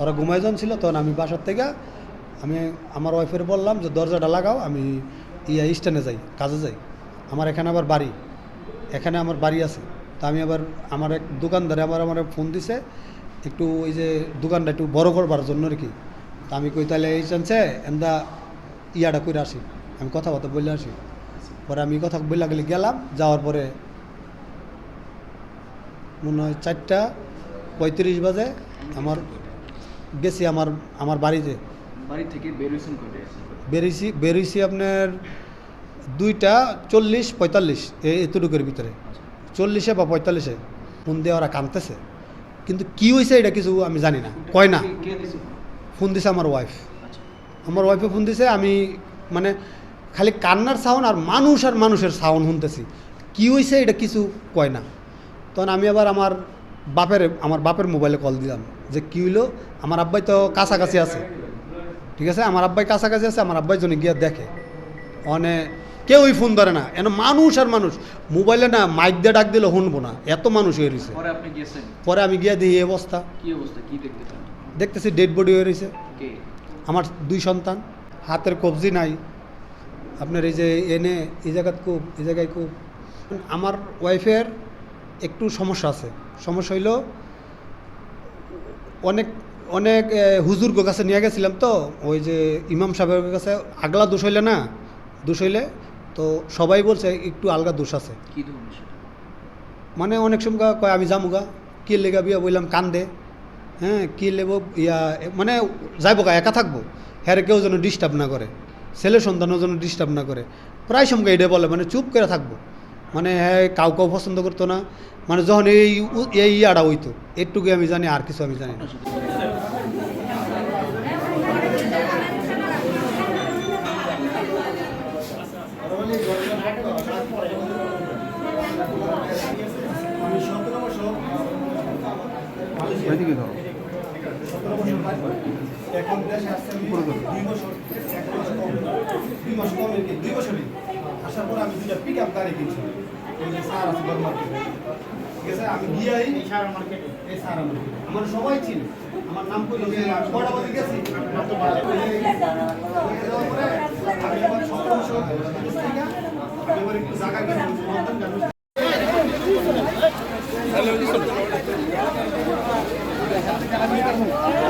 ওরা ঘুমাইজন ছিল, তখন আমি বাসার থেকে, আমি আমার ওয়াইফের বললাম যে, দরজাটা লাগাও, আমি ইয়া স্ট্যান্ডে যাই, কাজে যাই। আমার এখানে আবার বাড়ি, এখানে আমার বাড়ি আছে। তা আমি আবার, আমার এক দোকানদারে আবার আমার ফোন দিছে, একটু ওই যে দোকানটা একটু বড় করবার জন্য আর কি। তা আমি কই তাহলে এই চানছে এমদা ইয়াটা করে আসি, আমি কথাবার্তা বলে আসি। পরে আমি কথা বলে গেলে গেলাম যাওয়ার পরে মনে হয় চারটা পঁয়ত্রিশ বাজে আমার গেছি আমার আমার বাড়িতে। বাড়ি থেকে বেরোয়েছেন বেরিয়েছি বেরিয়েছি আপনার দুইটা চল্লিশ পঁয়তাল্লিশ এই এতটুকুর ভিতরে। চল্লিশে বা পঁয়তাল্লিশে। ফোন দিয়ে ওরা কাঁদতেছে। কিন্তু কি হয়েছে এটা কিছু আমি জানি না। কয় না। ফোন দিছে আমার ওয়াইফ আচ্ছা। আমার ওয়াইফে ফোন দিছে আমি মানে খালি কান্নার সাউন্ড আর মানুষ আর মানুষের সাউন্ড শুনতেছি। কি হয়েছে এটা কিছু কয় না। তখন আমি আবার আমার বাপের আমার বাপের মোবাইলে কল দিলাম যে কী হইল? আমার আব্বাই তো কাছাকাছি আছে। ঠিক আছে? আমার আব্বাই কাছাকাছি আছে আমার আব্বাই জন্য গিয়ে দেখে। মানে কেউই ফোন ধরে না। এন মানুষ আর মানুষ। মোবাইলে না মাইক দিয়ে ডাক দিলে শুনব না। এত মানুষ হয়ে রয়েছে পরে আমি গিয়ে দিই এই অবস্থা। দেখতেছি ডেড বডি হয়ে রয়েছে আমার দুই সন্তান। হাতের কবজি নাই। আপনার এই যে এনে এই জায়গাত খুব এই জায়গায় খুব। আমার ওয়াইফের একটু সমস্যা আছে। সমস্যা হইল অনেক অনেক হুজুর গো কাছে নিয়ে গেছিলাম তো ওই যে ইমাম সাহেবের কাছে। আগলা দোষ হইলে না দোষ হইলে তো সবাই বলছে একটু আলগা দোষ আছে। মানে অনেক সময় কয় আমি যামুগা। কি লেগা বিয়া বললাম কান্দে। হ্যাঁ কি লেব ইয়া মানে যাইব গা একা থাকব। হ্যাঁ কেউ যেন ডিস্টার্ব না করে। ছেলে সন্তানও যেন ডিস্টার্ব না করে। প্রায় সময় এটা বলে মানে চুপ করে থাকব। মানে হ্যাঁ কাউ কাউ পছন্দ করতো না। মানে যখন এই এই ইয়াটা হইতো এটুকু আমি জানি আর কিছু আমি জানি না। ওইদিকে ধরো এখন দেশে আসছে আমি দুই বছর এক দুই মাস কম কি, দুই বছরই আসার পর আমি দুইটা পিক আপ গাড়ি কিনছি ওই যে সার আছে মার্কেটে ঠিক আছে আমি গিয়ে এই সার মার্কেটে এই সার মার্কেটে আমার সবাই চিনে আমার নাম কইলো যে কটা বাজে গেছি আমি আবার সতেরো আমি